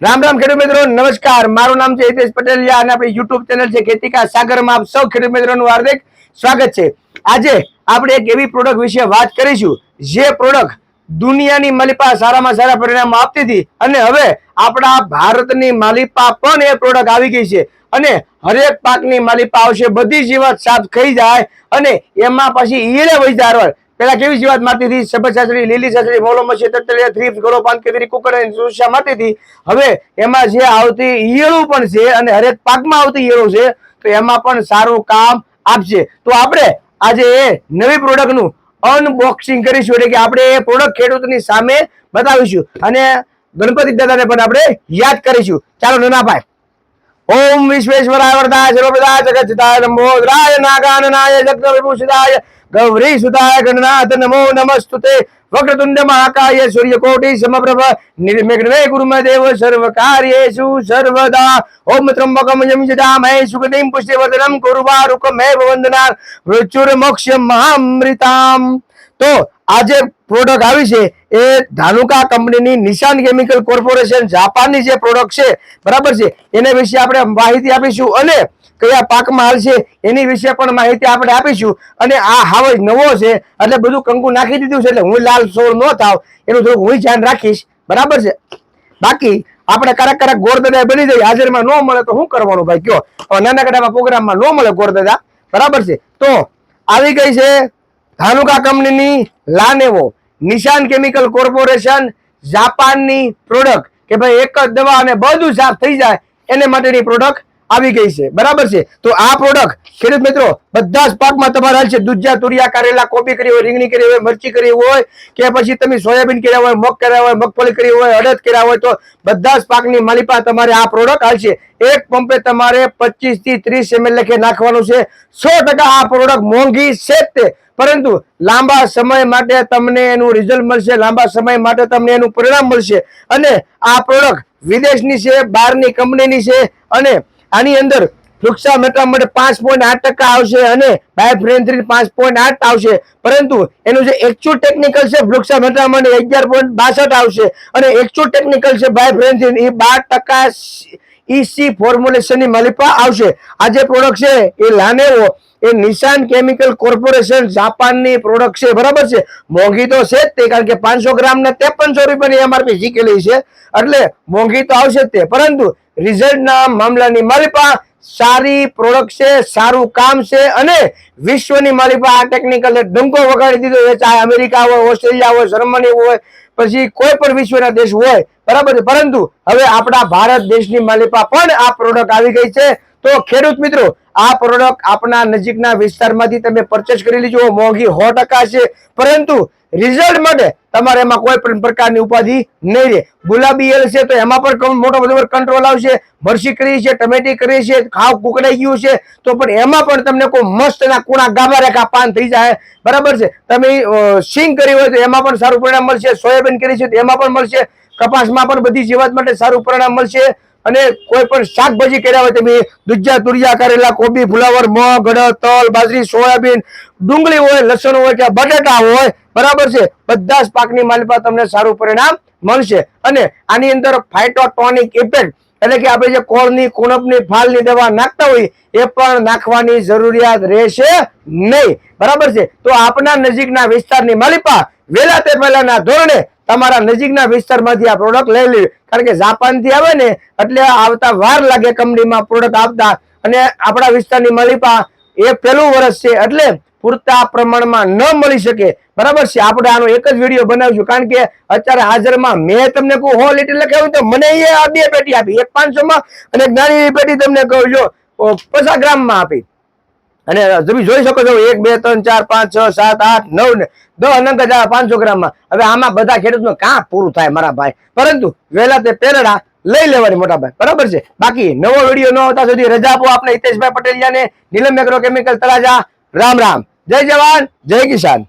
રામ રામ ખેડૂત મિત્રો, નમસ્કાર. મારું નામ છે હિતેશ પટેલિયા અને આપણી યુટ્યુબ ચેનલ છે ખેતીકા સાગરમાં આપ સૌ ખેડૂત મિત્રોનું હાર્દિક સ્વાગત છે. આજે આપણે એક એવી પ્રોડક્ટ વિશે વાત કરીશું, જે પ્રોડક્ટ દુનિયાની માલિપા સારામાં સારા પરિણામ આપતી હતી અને હવે આપણા ભારતની માલિપા પણ એ પ્રોડક્ટ આવી ગઈ છે અને હરેક પાકની માલિપા આવશે, બધી જીવાત સાફ થઈ જાય અને એમાં પછી ઈરે જાય. પેલા કેવી જીવાત માતી હતી? સભ્ય સાસરી લીલી સાસરી મોલો મચ્છી તતલિયા થ્રીપ્સ ગળો પાન કેતરી કુકર અને સુરસા માતી હતી? હવે એમાં જે આવતી ઈયળું પણ છે અને હરેક પાકમાં આવતી ઈયળું છે, તો એમાં પણ સારું કામ આપશે. તો આપણે આજે એ નવી પ્રોડક્ટનું અનબોક્સિંગ કરીશું. એટલે કે આપણે એ પ્રોડક્ટ ખેડૂતની સામે બતાવીશું. અને ગણપતિ દાદાને પણ આપણે યાદ કરીશું. ચાલો, નાનાભાઈ. ઓમ વિશ્વેશ્વરાય વરદાય સર્વપ્રદાય જગતજિતાય નમો રાય નાગાનનાય જગત વિભૂષિતાય ગૌરી સુતાય ગણનાથ નમો નમસ્તુતે વક્રતુંડ મહાકાય સૂર્યકોટિ સમપ્રભ નિર્વિઘ્ને ગુરુમદેવ સર્વ કાર્યેષુ સર્વદા ઓમ ત્રંબકમ યમજદામહે સુગંધિમ પુષ્ટિવર્ધનમ કુર્વારુકમેવ વંદના મૃત્યુર મોક્ષ મહામૃતામ તો આ જે પ્રોડક્ટ આવી છે, એ ધાનુકા કંપનીની નિશાન કેમિકલ કોર્પોરેશન જાપાનની જે પ્રોડક્ટ છે, બરાબર છે? એના વિશે આપણે માહિતી આપીશું અને કયા પાકમાં હાલ છે, એની વિશે પણ માહિતી આપણે આપીશું. અને આ હાવ નવો છે, એટલે બધું કંકુ નાખી દીધું છે, એટલે હું લાલ સોળ ન થાવ, એનું થોડુંક હું ધ્યાન રાખીશ. બરાબર છે? બાકી, આપણે ક્યારેક કડક ગોરદાદા બની જાય હાજરમાં ન મળે તો શું કરવાનું ભાઈ? કયો? નાના કડામાં પ્રોગ્રામમાં ન મળે ગોરદાદા. બરાબર છે? તો, આવી ગઈ છે ધાનુકા કંપનીની લાનેવો નિશાન કેમિકલ કોર્પોરેશન જાપાનની પ્રોડક્ટ કે ભાઈ એક જ દવા અને બધું સાફ થઈ જાય, એને માટેની પ્રોડક્ટ આવી ગઈ છે. બરાબર છે? તો આ પ્રોડક્ટ ખેડૂત મિત્રો, બધા જ પાકમાં તમારે હાલ છે. દુધિયા, તુરિયા, કારેલા, કોબી કરી હોય, રીંગણી કરી હોય, મરચી કરી હોય, કે પછી તમે સોયાબીન કર્યા હોય, મગ કર્યા હોય, મગફળી કરી હોય, અડદ કર્યા હોય, તો બધા જ પાકની માલિપા તમારે આ પ્રોડક્ટ હાલશે એક પંપે તમારે પચીસથી ત્રીસ એમએલ લખે નાખવાનું છે. સો ટકા આ પ્રોડક્ટ મોંઘી છે તે. પરંતુ લાંબા સમય માટે તમને એનું રિઝલ્ટ મળશે. લાંબા સમય માટે તમને એનું પરિણામ મળશે. અને આ પ્રોડક્ટ વિદેશની છે, બહારની કંપનીની છે. અને આની અંદર વૃક્ષા મેટા માટે પાંચ પોઈન્ટ આઠ ટકા આવશે અને બાયફ્રેન્થ્રી પાંચ પોઈન્ટ આઠ આવશે. પરંતુ એનું જે એકચ્યુઅલ ટેકનિકલ છે વૃક્ષા મેટા માટે અગિયાર પોઈન્ટ બાસઠ આવશે અને એકચ્યુઅલ ટેકનિકલ છે બાયફ્રેન્થ્રી એ બાર ટકા ઈસી ફોર્મ્યુલેશનની માલિપા આવશે. આ જે પ્રોડક્ટ છે, એ લાનેવો, એ નિશાન કેમિકલ કોર્પોરેશન જાપાનની પ્રોડક્ટ છે, બરાબર છે? મોંઘી તો છે જ તે, કારણ કે પાંચસો ગ્રામ ને ત્રેપનસો રૂપિયાની એમઆરપી જીકેલી છે. એટલે મોંઘી તો આવશે જ તે. પરંતુ રિઝલ્ટના મામલાની માલિપા સારી પ્રોડક્ટ છે, સારું કામ છે અને વિશ્વની માલિપા આ ટેકનિકલ ડંકો વગાડી દીધો. છે ચાહે અમેરિકા હોય, ઓસ્ટ્રેલિયા હોય, જર્મની હોય, પછી કોઈ પણ વિશ્વના દેશ હોય, બરાબર છે? પરંતુ હવે આપણા ભારત દેશની માલિપા પણ આ પ્રોડક્ટ આવી ગઈ છે. તો ખેડૂત મિત્રો, આ પ્રોડક્ટ આપના નજીકના વિસ્તારમાંથી તમે પરચેસ કરી લીજો. મોંઘી સો ટકા છે. પરંતુ રિઝલ્ટ માટે તમારે એમાં કોઈ પણ પ્રકારની ઉપાધિ નહીં રહે. ગુલાબી એલ છે તો એમાં પણ મોટો બધો કંટ્રોલ આવશે મરસી કરી છે, ટમેટી કરી છે, ખાવ કુકડાઈ ગયું છે, તો પણ એમાં પણ તમને કોઈ મસ્ત ના કુણા ગાભા રેખા પાન થઈ જાય. બરાબર છે? તમે સિંગ કરી હોય તો એમાં પણ સારું પરિણામ મળશે, સોયાબીન કરી છે તો એમાં પણ મળશે, કપાસમાં પણ બધી જીવાત માટે સારું પરિણામ મળશે. અને કોઈ પણ શાકભાજી કર્યા હોય તમે દુજ્જા, તુરિયા, કરેલા, કોબી, ફુલાવર, મગ અડદ તલ, બાજરી, સોયાબીન, ડુંગળી હોય, લસણ હોય કે બટાટા હોય, બરાબર છે, બધા જ પાકની માલિકા તમને સારું પરિણામ મળશે. અને આની અંદર ફાઇટોટોનિક ઇફેક્ટ એટલે કે આપણે જે કોળની, કુણપની, ફાલની દવા નાખતા હોય એ પણ નાખવાની જરૂરિયાત રહેશે નહીં. બરાબર છે? તો આપના નજીકના વિસ્તારની માલિપા, વહેલા તે પહેલાના ધોરણે તમારા નજીકના વિસ્તારમાંથી આ પ્રોડક્ટ લઈ લેવી. કારણ કે જાપાનથી આવે ને, એટલે આવતા વાર લાગે કંપનીમાં પ્રોડક્ટ આપતા. અને આપણા વિસ્તારની માલિપા એ પહેલું વર્ષ છે, એટલે પૂરતા પ્રમાણમાં ન મળી શકે. બરાબર છે? આપણે આનો એક જ વીડિયો બનાવશું. કારણ કે અત્યારે હાજરમાં મેં તમને કહું હોલ લીટર લખાવ્યું તો મને એ આ બે પેટી આપી. એક પાંચસો માં અને એક નાની પેટી તમને કહું જો પચાસ ગ્રામમાં આપી. અને તમે જોઈ શકો છો, એક, બે, ત્રણ, ચાર, પાંચ, છ, સાત, આઠ, નવ ને દસ અનંક હજાર પાંચસો ગ્રામમાં. હવે આમાં બધા ખેડૂતનું કાં પૂરું થાય મારા ભાઈ? પરંતુ વહેલા તે પેરડા લઈ લેવાની મોટા ભાઈ. બરાબર છે? બાકી નવો વીડિયો ન આવતા સુધી રજા આપો. આપણે હિતેશભાઈ પટેલિયાને, નીલમ એગ્રો કેમિકલ તરાજા રામ રામ. જય જવાન જય કિસાન.